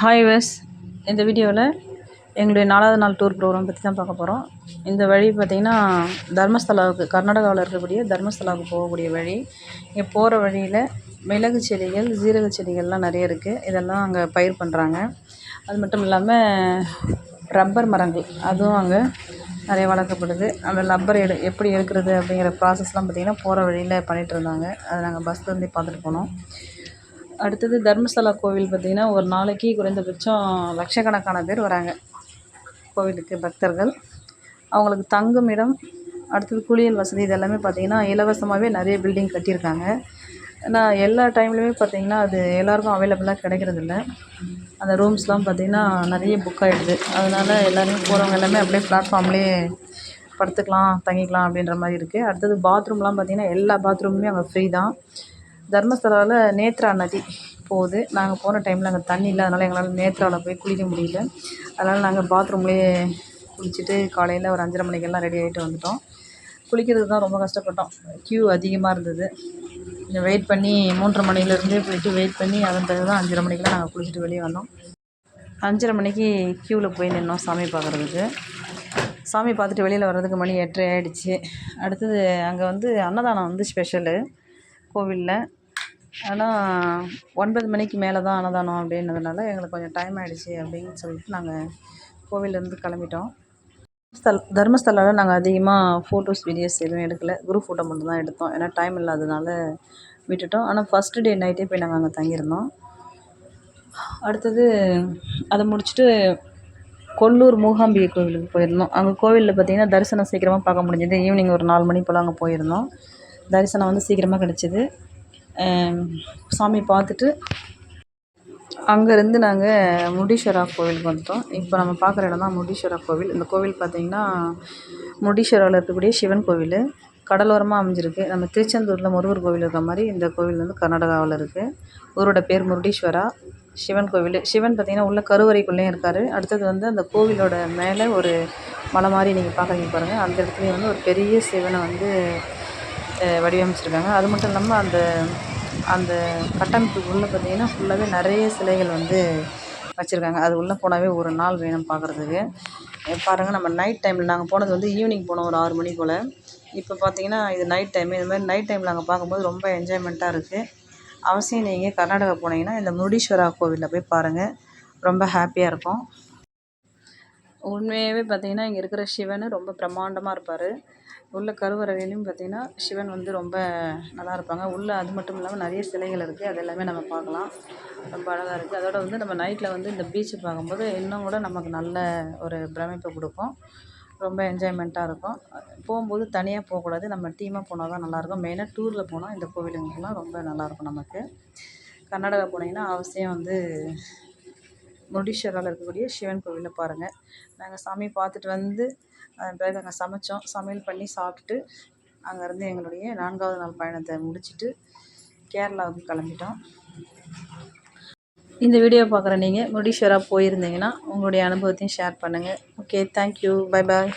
Hi வெஸ் இந்த வீடியோவில் எங்களுடைய நாலாவது நாள் டூர் ப்ரோக்ராம் பற்றி தான் பார்க்க போகிறோம் இந்த வழி பார்த்திங்கன்னா தர்மஸ்தலாவுக்கு கர்நாடகாவில் இருக்கக்கூடிய தர்மஸ்தலாவுக்கு போகக்கூடிய வழி. இங்கே போகிற வழியில் மிளகு செடிகள் ஜீரக செடிகள்லாம் நிறைய இருக்குது இதெல்லாம் அங்கே பயிர் பண்ணுறாங்க அது மட்டும் இல்லாமல் ரப்பர் மரங்கள் அதுவும் அங்கே நிறைய வளர்க்கப்படுது. அந்த ரப்பர் எடு எப்படி எடுக்கிறது அப்படிங்கிற ப்ராசஸ்லாம் பார்த்திங்கன்னா போகிற வழியில் பண்ணிகிட்டு இருந்தாங்க. அதை நாங்கள் பஸ்லேருந்தே பார்த்துட்டு போனோம். அடுத்தது தர்மஸ்தலா கோவில் பார்த்திங்கன்னா ஒரு நாளைக்கு குறைந்தபட்சம் லட்சக்கணக்கான பேர் வராங்க கோவிலுக்கு பக்தர்கள். அவங்களுக்கு தங்கும் இடம் அடுத்தது குளியல் வசதி இது எல்லாமே பார்த்திங்கன்னா இலவசமாகவே நிறைய பில்டிங் கட்டியிருக்காங்க. ஆனால் எல்லா டைம்லையுமே பார்த்திங்கன்னா அது எல்லாருக்கும் அவைலபிளாக கிடைக்கிறதில்ல. அந்த ரூம்ஸ்லாம் பார்த்திங்கன்னா நிறைய புக் ஆகிடுது அதனால் எல்லோருமே போகிறவங்க எல்லாமே அப்படியே பிளாட்ஃபார்ம்லேயே படுத்துக்கலாம் தங்கிக்கலாம் அப்படின்ற மாதிரி இருக்குது அடுத்தது பாத்ரூம்லாம் பார்த்திங்கன்னா எல்லா பாத்ரூமுமே அங்கே ஃப்ரீ தான். தர்மஸ்தலாவில் நேத்ரா நதி போகுது. நாங்கள் போன டைமில் அங்கே தண்ணி இல்லை அதனால் எங்களால் நேத்ராவில் போய் குளிக்க முடியல. அதனால் நாங்கள் பாத்ரூம்லேயே குளிச்சுட்டு காலையில் ஒரு அஞ்சரை மணிக்கெல்லாம் ரெடி ஆகிட்டு வந்துட்டோம். குளிக்கிறதுக்கு தான் ரொம்ப கஷ்டப்பட்டோம். க்யூ அதிகமாக இருந்தது. வெயிட் பண்ணி மூன்றரை மணிலேருந்தே போயிட்டு வெயிட் பண்ணி அதன் பிறகு தான் அஞ்சரை மணிக்கெலாம் நாங்கள் குளிச்சுட்டு வெளியே வந்தோம். அஞ்சரை மணிக்கு க்யூவில் போய் நின்றோம் சாமி பார்க்குறதுக்கு சாமி பார்த்துட்டு வெளியில் வர்றதுக்கு மணி எட்டரை ஆகிடுச்சி அடுத்தது அங்கே வந்து அன்னதானம் வந்து ஸ்பெஷலு கோவிலில் ஆனால் ஒன்பது மணிக்கு மேலே தான் அன்னதானம் அப்படின்னதுனால எங்களுக்கு கொஞ்சம் டைம் ஆகிடுச்சி அப்படின்னு சொல்லிட்டு நாங்கள் கோவிலேருந்து கிளம்பிட்டோம். ஸ்தல் தர்மஸ்தலாவில் நாங்கள் அதிகமாக ஃபோட்டோஸ் வீடியோஸ் எதுவும் எடுக்கலை. குரூப் ஃபோட்டோ மட்டும் தான் எடுத்தோம். ஏன்னா டைம் இல்லாததுனால விட்டுட்டோம். ஆனால் ஃபஸ்ட்டு டே நைட்டே போய் நாங்கள் அங்கே தங்கியிருந்தோம். அடுத்தது அதை முடிச்சுட்டு கொல்லூர் மூகாம்பிகை கோவிலுக்கு போயிருந்தோம். அங்கே கோவிலில் பார்த்திங்கன்னா தரிசனம் சீக்கிரமாக பார்க்க முடிஞ்சது. ஈவினிங் ஒரு நாலு மணி போல் அங்கே போயிருந்தோம். தரிசனம் வந்து சீக்கிரமாக கிடச்சிது. சாமி பார்த்துட்டு அங்கேருந்து நாங்கள் முடீஸ்வரா கோவிலுக்கு வந்துட்டோம். இப்போ நம்ம பார்க்குற இடம் தான் முடீஸ்வரா கோவில். இந்த கோவில் பார்த்திங்கன்னா முடீஸ்வராவில் இருக்கக்கூடிய சிவன் கோவில். கடலோரமாக அமைஞ்சிருக்கு. நம்ம திருச்செந்தூரில் முருகர் கோவில் இருக்கிற மாதிரி இந்த கோவில் வந்து கர்நாடகாவில் இருக்குது ஊரோட பேர் முருடீஸ்வரா. சிவன் கோவில். சிவன் பார்த்திங்கன்னா உள்ள கருவறைக்குள்ளேயும் இருக்கார். அடுத்தது வந்து அந்த கோவிலோட மேலே ஒரு மலை மாதிரி நீங்கள் பார்க்குறீங்க பாருங்கள் அந்த இடத்துலையும் வந்து ஒரு பெரிய சிவனை வந்து வடிவமைச்சிருக்காங்க. அது மட்டும் இல்லாமல் அந்த அந்த கட்டமைப்புக்கு உள்ளே பார்த்திங்கன்னா ஃபுல்லாகவே நிறைய சிலைகள் வந்து வச்சுருக்காங்க. அது உள்ளே போனாவே ஒரு நாள் வேணும் பார்க்குறதுக்கு பாருங்கள் நம்ம நைட் டைமில் நாங்கள் போனது வந்து ஈவினிங் போனோம் ஒரு ஆறு மணி போல். இப்போ பார்த்திங்கன்னா இது நைட் டைமு இது மாதிரி நைட் டைமில் நாங்கள் பார்க்கும்போது ரொம்ப என்ஜாய்மெண்ட்டாக இருக்குது அவசியம் நீங்கள் கர்நாடகா போனீங்கன்னா இந்த முருடீஸ்வரா கோவிலில் போய் பாருங்கள் ரொம்ப ஹாப்பியாக இருக்கும். உண்மையாகவே பார்த்திங்கன்னா இங்கே இருக்கிற சிவன் ரொம்ப பிரம்மாண்டமாக இருப்பார். உள்ள கருவறையிலையும் பார்த்திங்கன்னா சிவன் வந்து ரொம்ப நல்லா இருப்பாங்க. உள்ளே அது மட்டும் இல்லாமல் நிறைய சிலைகள் இருக்குது அது எல்லாமே நம்ம பார்க்கலாம். ரொம்ப அழகாக இருக்குது அதோட வந்து நம்ம நைட்டில் வந்து இந்த பீச்சை பார்க்கும்போது இன்னும் கூட நமக்கு நல்ல ஒரு பிரமிப்பை கொடுக்கும். ரொம்ப என்ஜாய்மெண்ட்டாக இருக்கும். போகும்போது தனியாக போகக்கூடாது. நம்ம டீமாக போனால் தான் நல்லாயிருக்கும் மெயினாக டூரில் போனால் இந்த கோவிலுங்களுக்கெல்லாம் ரொம்ப நல்லாயிருக்கும் நமக்கு. கர்நாடகா போனீங்கன்னா அவசியம் வந்து முருடீஸ்வராவில் இருக்கக்கூடிய சிவன் கோவிலை பாருங்கள் நாங்கள் சாமி பார்த்துட்டு வந்து அதன் பிறகு நாங்கள் சமைச்சோம். சமையல் பண்ணி சாப்பிட்டுட்டு அங்கேருந்து எங்களுடைய நான்காவது நாள் பயணத்தை முடிச்சுட்டு கேரளாவுக்கு கிளம்பிட்டோம். இந்த வீடியோ பார்க்குற நீங்கள் முருடீஸ்வரா போயிருந்தீங்கன்னா உங்களுடைய அனுபவத்தையும் ஷேர் பண்ணுங்கள் ஓகே தேங்க்யூ பை பாய்